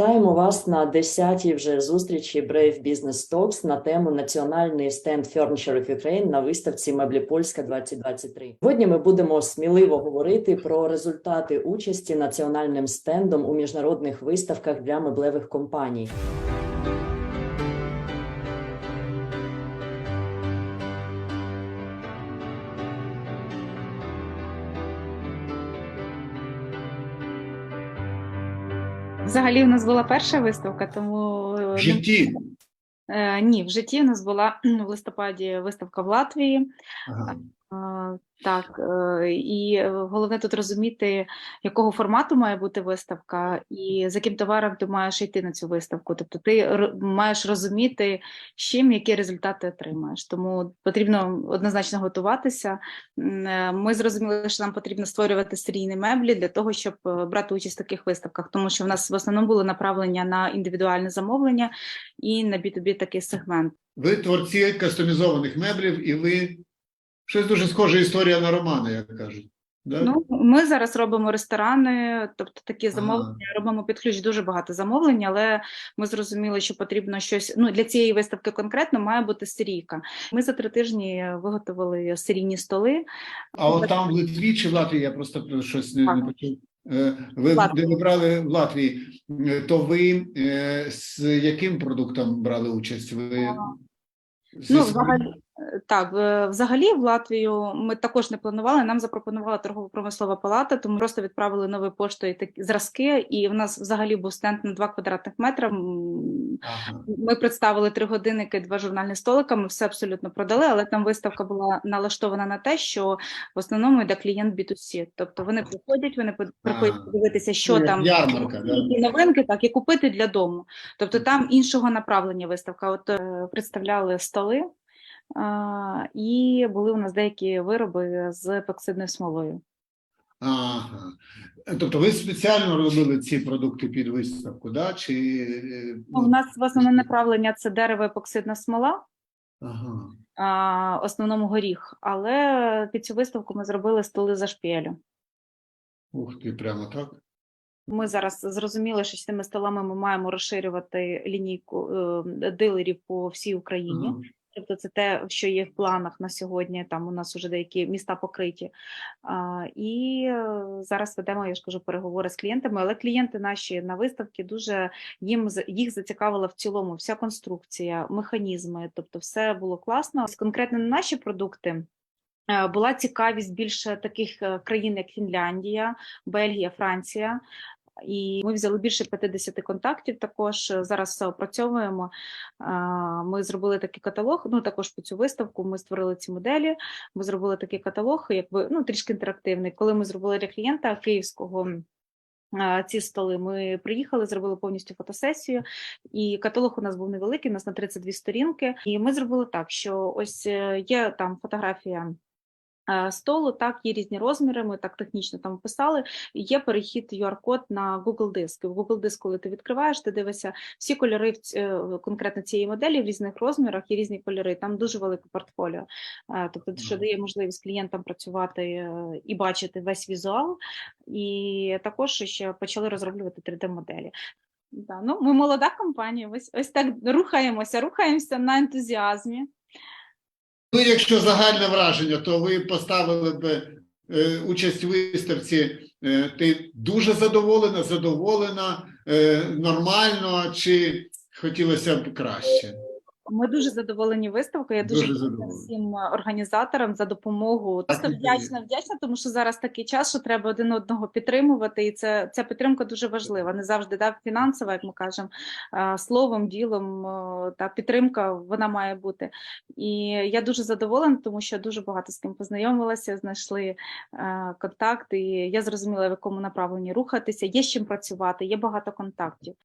Вітаємо вас на 10-й вже зустрічі Brave Business Talks на тему Національний стенд Furniture of Ukraine на виставці Меблі Польська 2023. Сьогодні ми будемо сміливо говорити про результати участі національним стендом у міжнародних виставках для меблевих компаній. Взагалі, в нас була перша виставка, тому е, В житті. е, ні, в житті у нас була в листопаді виставка в Латвії. Ага. Так, е, і е, головне тут розуміти, якого формату має бути виставка, і з яким товаром ти маєш йти на цю виставку. Тобто ти маєш розуміти, з чим які результати отримаєш. Тому потрібно однозначно готуватися. Е, Ми зрозуміли, що нам потрібно створювати серійні меблі для того, щоб брати участь в таких виставках, тому що в нас в основному було направлення на індивідуальне замовлення і на B2B такий сегмент. Ви творці кастомізованих меблів, і ви щось дуже схоже історія на романи, як кажуть. Да? Ну, ми зараз робимо ресторани, тобто такі Ага. замовлення, робимо під ключ дуже багато замовлень, але ми зрозуміли, що потрібно щось. Ну для цієї виставки конкретно має бути серійка. Ми за три тижні виготовили серійні столи. А от там в Литві чи в Латвії, я просто щось не, не почув. Е, Ви Латвії. ви брали в Латвії, е, то ви е, з яким продуктом брали участь? Ви Ну, взагалі, так, е, взагалі в Латвію ми також не планували. Нам запропонувала торгово-промислова палата, тому просто відправили новою поштою такі зразки, і в нас взагалі був стенд на 2 квадратних метри. Ага. Ми представили три годинники, два журнальні столика. Ми все абсолютно продали, але там виставка була налаштована на те, що в основному йде клієнт B2C. Тобто вони приходять, вони приходять подивитися, що там ярмарка, да? які новинки, так і купити для дому. Тобто там іншого направлення виставка. От е, представляли столи. І були у нас деякі вироби з епоксидною смолою. Ага. Тобто ви спеціально робили ці продукти під виставку, да? Чи е, Ну, у нас в основне направлення це дерево епоксидна смола, Ага. а, основному горіх. Але під цю виставку ми зробили столи за шпілю. Ух ти, прямо так. Ми зараз зрозуміли, що з цими столами ми маємо розширювати лінійку е, дилерів по всій Україні. Ага. Тобто це те, що є в планах на сьогодні. Там у нас вже деякі міста покриті. А, і е, зараз ведемо, я ж кажу, переговори з клієнтами, але клієнти наші на виставці дуже їм їх зацікавила в цілому вся конструкція, механізми. Тобто, все було класно. Конкретно на наші продукти. е, Була цікавість більше таких е, країн, як Фінляндія, Бельгія, Франція. І ми взяли більше 50 контактів. Також е, зараз все опрацьовуємо. Ми зробили такий каталог. Ну також по цю виставку ми створили ці моделі. Ми зробили такий каталог, якби ну трішки інтерактивний. Коли ми зробили для клієнта київського. Ці столи ми приїхали, зробили повністю фотосесію, і каталог у нас був невеликий, у нас на 32 сторінки. І ми зробили так, що ось е, є там фотографія е, столу, так, є різні розміри, ми так технічно там описали. Є перехід QR-код на Google Диск. І в Google Диск, коли ти відкриваєш, ти дивишся всі кольори е, конкретно цієї моделі в різних розмірах і різні кольори. Там дуже велике портфоліо. Е, Тобто, що дає можливість клієнтам працювати е, і бачити весь візуал. І також ще почали розроблювати 3D-моделі. Да, ну, ми молода компанія, ось, ось так рухаємося, рухаємося на ентузіазмі. Ну, якщо загальне враження, то ви поставили б е, участь у виставці. Е, ти дуже задоволена, задоволена, е, нормально, чи хотілося б краще? Ми дуже задоволені виставкою. Я дуже, Дуже вдячна всім е, організаторам за допомогу. Просто вдячна, вдячна, тому що зараз такий час, що треба один одного підтримувати, і це ця підтримка дуже важлива. Не завжди да, фінансова, як ми кажемо, словом, ділом. е, Та підтримка вона має бути. І я дуже задоволена, тому що дуже багато з ким познайомилася, знайшли е, контакти. І я зрозуміла, в якому направленні рухатися. Є з чим працювати, є багато контактів.